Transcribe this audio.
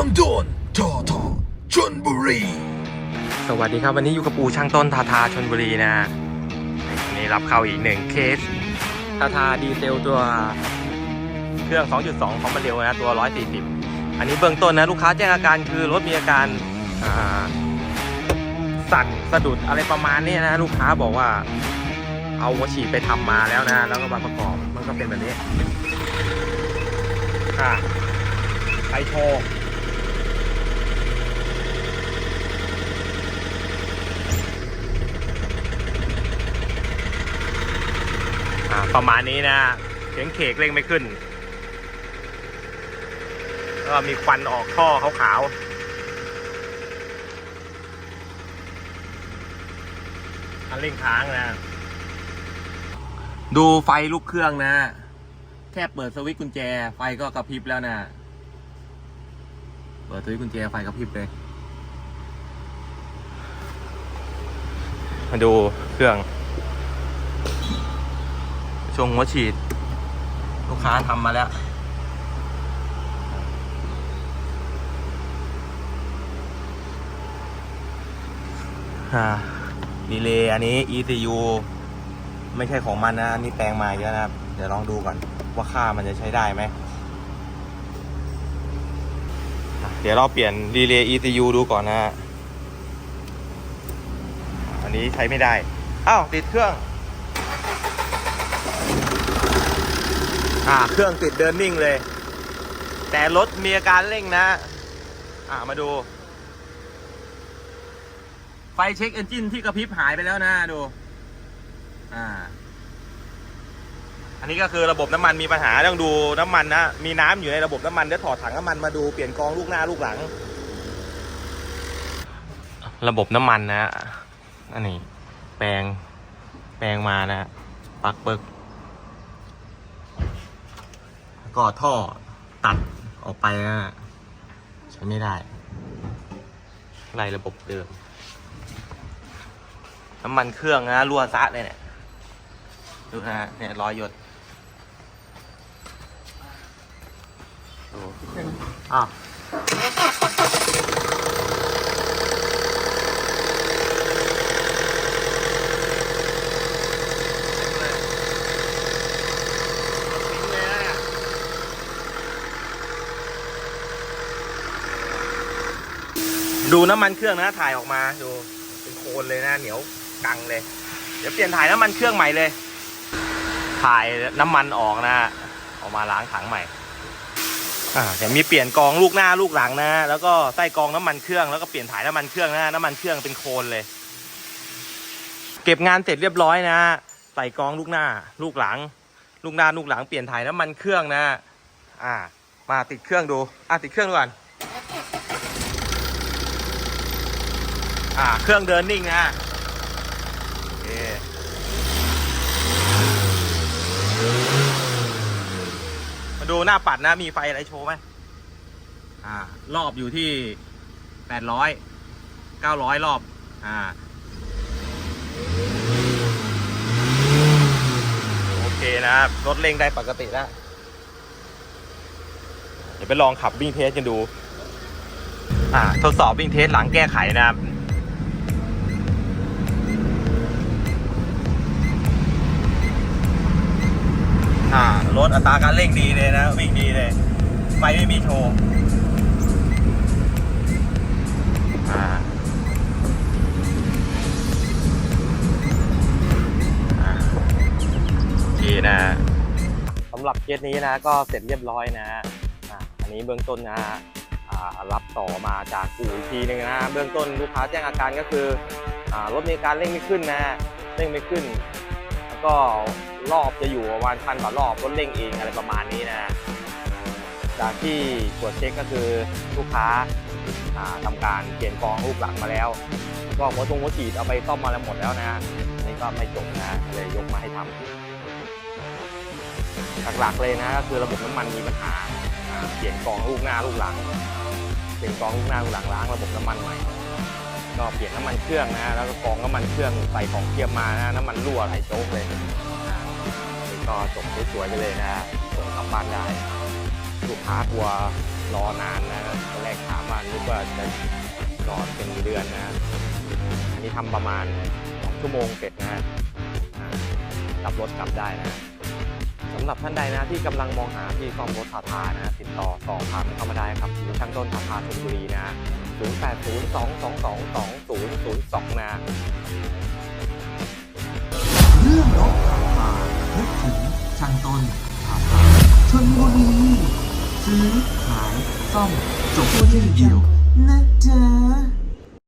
างโดนทอทอชนบุรี สวัสดีครับวันนี้อยู่กับปูช่างต้นทาทาชนบุรีนะนี่รับเข้าอีกหนึ่งเคสทาทาดีเซลตัวเครื่อง 2.2 ของมันเร็วนะตัว 140 อันนี้เบื้องต้นนะลูกค้าแจ้งอาการคือรถมีอาการสั่นสะดุดอะไรประมาณนี้นะลูกค้าบอกว่าเอาหัวฉีดไปทำมาแล้วนะ แล้วก็มาประกอบมันก็เป็นแบบนี้ อ่าไอโชว์ อ่า ประมาณนี้นะเสียงเขกเร่งไม่ขึ้น ก็มีควันออกท่อขาวๆคันเร่งค้างนะ ดูไฟลูกเครื่องนะ แค่เปิดสวิตช์กุญแจ ไฟก็กระพริบแล้วนะ เปิดสวิตช์กุญแจไฟกระพริบเลย มาดูเครื่อง งหัวฉีด ลูกค้าทำมาแล้ว ดีเลย์อันนี้ ECU ไม่ใช่ของมันนะนี่แปลงมาเยอะนะครับ เดี๋ยวลองดูก่อนว่าค่ามันจะใช้ได้ไหม เดี๋ยวเราเปลี่ยนดีเลย์ ECU ดูก่อนนะฮะอันนี้ใช้ไม่ได้ อ้าว ติดเครื่อง อ่า เครื่องติดเดินนิ่งเลย แต่รถมีอาการเร่งนะ อ่า มาดู ไฟเช็คเอนจินที่กระพริบหายไปแล้วนะ ดู อ่า อันนี้ก็คือระบบน้ำมันมีปัญหาต้องดูน้ำมันนะ มีน้ำอยู่ในระบบน้ำมันเดี๋ยวถอดถังน้ำมันมาดูเปลี่ยนกรองลูกหน้าลูกหลัง ระบบน้ำมันนะ อันนี้ แปลง แปลงมานะปลักเปิก ก็ท่อตัดออกไปนะใช้ไม่ได้ไรระบบเดิม น้ำมันเครื่องนะรั่วซะเลยเนี่ย ดูนะฮะเนี่ยรอยหยดดูอ้าว ดูน้ำมันเครื่องนะถ่ายออกมาดูเป็นโคลนเลยนะเหนียวกังเลย เดี๋ยวเปลี่ยนถ่ายน้ำมันเครื่องใหม่เลย ถ่ายน้ำมันออกนะออกมาล้างถังใหม่อ่าเดี๋ยวมีเปลี่ยนกองลูกหน้าลูกหลังนะ แล้วก็ใส่กองน้ำมันเครื่องแล้วก็เปลี่ยนถ่ายน้ำมันเครื่องนะน้ำมันเครื่องเป็นโคลนเลย เก็บงานเสร็จเรียบร้อยนะใส่กองลูกหน้า ลูกหลัง ลูกหน้าลูกหลังเปลี่ยนถ่ายน้ำมันเครื่องนะ อ่า มาติดเครื่องดูอะติดเครื่องดูก่อน อ่า เครื่องเดินนิ่งนะโอเคมาดูหน้าปัดนะ มีไฟอะไรโชว์ไหมอ่า รอบอยู่ที่แปดร้อยเก้าร้อยรอบ อ่าโอเคนะครับรถเร่งได้ปกติแล้วเดี๋ยวไปลองขับวิ่งเทสกันดู อ่า ทดสอบวิ่งเทสหลังแก้ไขนะครับ อ่ารถอัตราการเร่งดีเลยนะ วิ่งดีเลย ไฟไม่มีโชว์อ่าอ่าโอเคนะสำหรับเคสนี้นะ ก็เสร็จเรียบร้อยนะอ่าอันนี้เบื้องต้นนะอ่ารับต่อมาจากอู่อีกทีหนึงนะ เบื้องต้นลูกค้าแจ้งอาการก็คือรถมีการเร่งไม่ขึ้นนะ เร่งไม่ขึ้น ก็รอบจะอยู่ประมาณพันกว่ารอบรถเร่งเองอะไรประมาณนี้นะ จากที่ตรวจเช็คก็คือลูกค้าอ่าทำการเปลี่ยนกองลูกหลังมาแล้ว ก็หัวตรงหัวฉีดเอาไปซ่อมมาแล้วหมดแล้วนะนี่ก็ไม่จบนะเลยยกมาให้ทำหลักๆเลยนะก็คือระบบน้ำมันมีปัญหาเปลี่ยนกองลูกหน้าลูกหลังเปลี่ยนกองลูกหน้าลูกหลังล้างระบบน้ำมันใหม่ ก็เปลี่ยนน้ำมันเครื่องนะแล้วก็กองน้ำมันเครื่องใส่ของเทียมมานะน้ำมันรั่วไหลโจ๊กเลยนี่ก็จบสวยๆไปเลยนะส่งกลับบ้านได้ลูกค้ากลัวรอนานนะตอนแรกถามว่านึกว่าจะจอดเป็นเดือนนะอันนี้ทำประมาณสองชั่วโมงเสร็จนะกลับรถกลับได้นะ สำหรับท่านใดนะที่กำลังมองหาที่ซ่อมรถทาทานะติดต่อสอบถามเข้ามาได้ครับอยู่ช่างต้นทาทาชลบุรีนะ0802222002 นะเรื่องรถขับผ่านนึกถึงช่างต้นขับผ่านชนบุรีซื้อขายซ่อมจบที่เดียวนะจ๊ะ